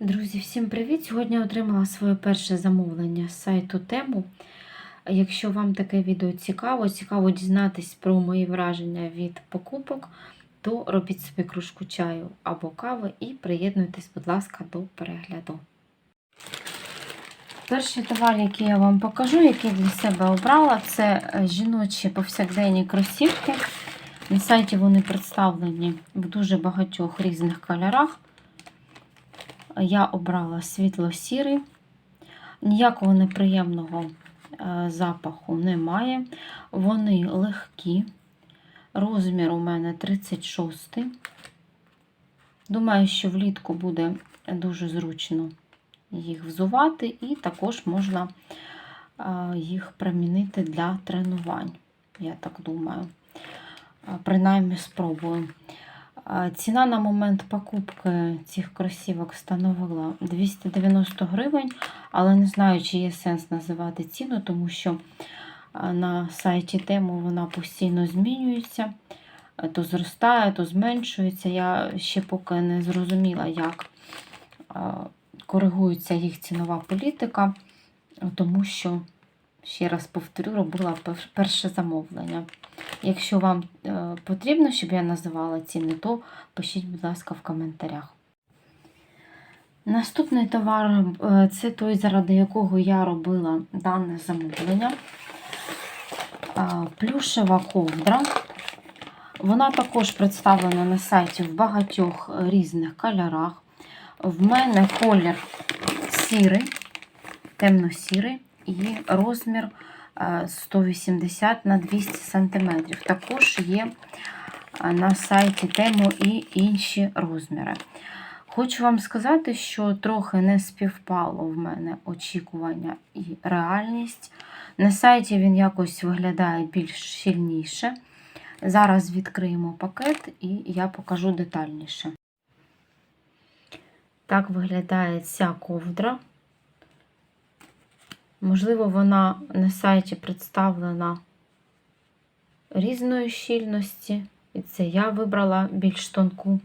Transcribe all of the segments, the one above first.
Друзі, всім привіт! Сьогодні отримала своє перше замовлення з сайту Тему. Якщо вам таке відео цікаво, цікаво дізнатись про мої враження від покупок, то робіть собі кружку чаю або кави і приєднуйтесь, будь ласка, до перегляду. Перший товар, який я вам покажу, який для себе обрала, це жіночі повсякденні кросівки. На сайті вони представлені в дуже багатьох різних кольорах. Я обрала світло-сірий, ніякого неприємного е, запаху немає. Вони легкі. Розмір у мене 36. Думаю, що влітку буде дуже зручно їх взувати, і також можна е, їх примінити для тренувань, я так думаю. Е, Принаймні спробую. Ціна на момент покупки цих кросівок становила 290 гривень, але не знаю, чи є сенс називати ціну, тому що на сайті тему вона постійно змінюється, то зростає, то зменшується. Я ще поки не зрозуміла, як коригується їх цінова політика, тому що, ще раз повторю, робила перше замовлення. Якщо вам е, потрібно, щоб я називала ціни, то пишіть, будь ласка, в коментарях. Наступний товар е, це той, заради якого я робила дане замовлення. Плюшева ковдра. Вона також представлена на сайті в багатьох різних кольорах. В мене колір сірий, темно-сірий і розмір 180 на 200 см. Також є на сайті тему і інші розміри. Хочу вам сказати, що трохи не співпало в мене очікування і реальність. На сайті він якось виглядає більш щільніше. Зараз відкриємо пакет і я покажу детальніше. Так виглядає ця ковдра. Можливо, вона на сайті представлена різної щільності, і це я вибрала більш тонку,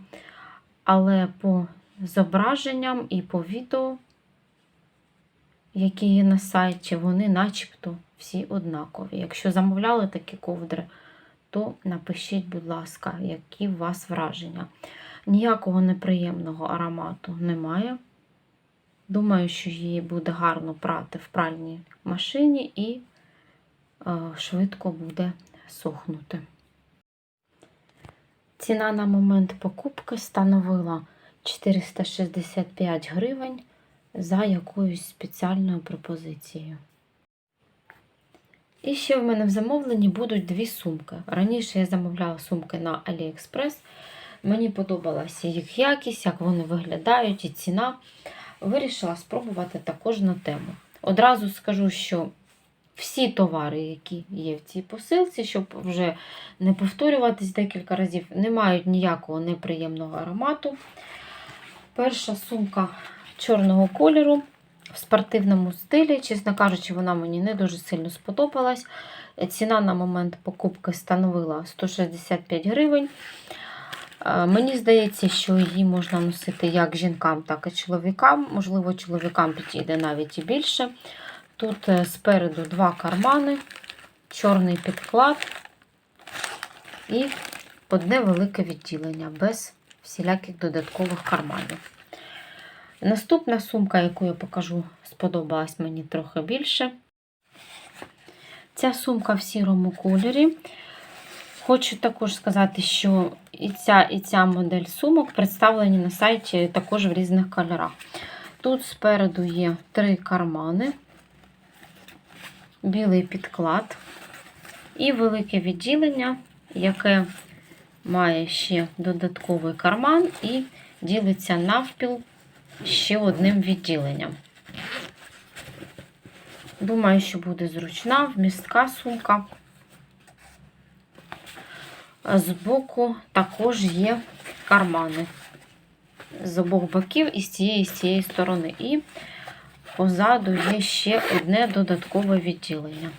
але по зображенням і по відео, які є на сайті, вони начебто всі однакові. Якщо замовляли такі ковдри, то напишіть, будь ласка, які у вас враження. Ніякого неприємного аромату немає. Думаю, що її буде гарно прати в пральній машині і е, швидко буде сохнути. Ціна на момент покупки становила 465 гривень за якоюсь спеціальною пропозицією. І ще в мене в замовленні будуть дві сумки. Раніше я замовляла сумки на AliExpress. Мені подобалася їх якість, як вони виглядають і ціна вирішила спробувати також на тему. Одразу скажу, що всі товари, які є в цій посилці, щоб вже не повторюватись декілька разів, не мають ніякого неприємного аромату. Перша сумка чорного кольору в спортивному стилі, чесно кажучи, вона мені не дуже сильно сподобалась. Ціна на момент покупки становила 165 гривень. Мені здається, що її можна носити як жінкам, так і чоловікам. Можливо, чоловікам підійде навіть і більше. Тут е, спереду два кармани, чорний підклад і одне велике відділення без всіляких додаткових карманів. Наступна сумка, яку я покажу, сподобалась мені трохи більше. Ця сумка в сірому кольорі. Хочу також сказати, що і ця і ця модель сумок представлені на сайті також в різних кольорах. Тут спереду є три кармани, білий підклад і велике відділення, яке має ще додатковий карман і ділиться навпіл ще одним відділенням. Думаю, що буде зручна, вмістка сумка. Збоку також є кармани з обох боків і з цієї і з цієї сторони. І позаду є ще одне додаткове відділення.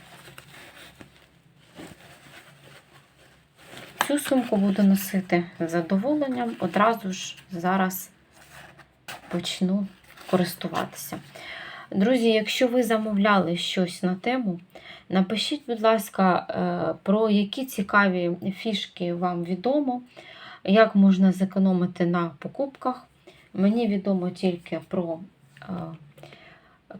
Цю сумку буду носити з задоволенням. Одразу ж зараз почну користуватися. Друзі, якщо ви замовляли щось на тему, напишіть, будь ласка, е, про які цікаві фішки вам відомо, як можна зекономити на покупках. Мені відомо тільки про е,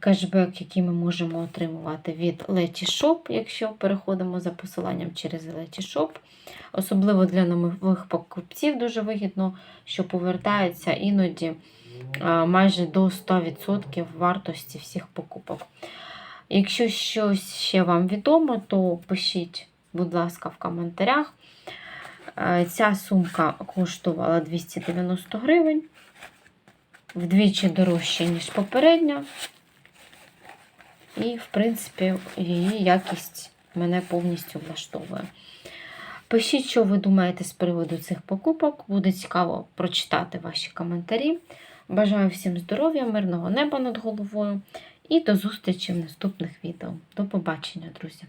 кешбек, який ми можемо отримувати від Letysshop, якщо переходимо за посиланням через Letysshop. Особливо для нових покупців дуже вигідно, що повертається іноді майже до 100% вартості всіх покупок. Якщо щось ще вам відомо, то пишіть, будь ласка, в коментарях. Ця сумка коштувала 290 гривень, вдвічі дорожче, ніж попередня. І, в принципі, її якість мене повністю влаштовує. Пишіть, що ви думаєте з приводу цих покупок. Буде цікаво прочитати ваші коментарі. Бажаю всім здоров'я, мирного неба над головою і до зустрічі в наступних відео. До побачення, друзі!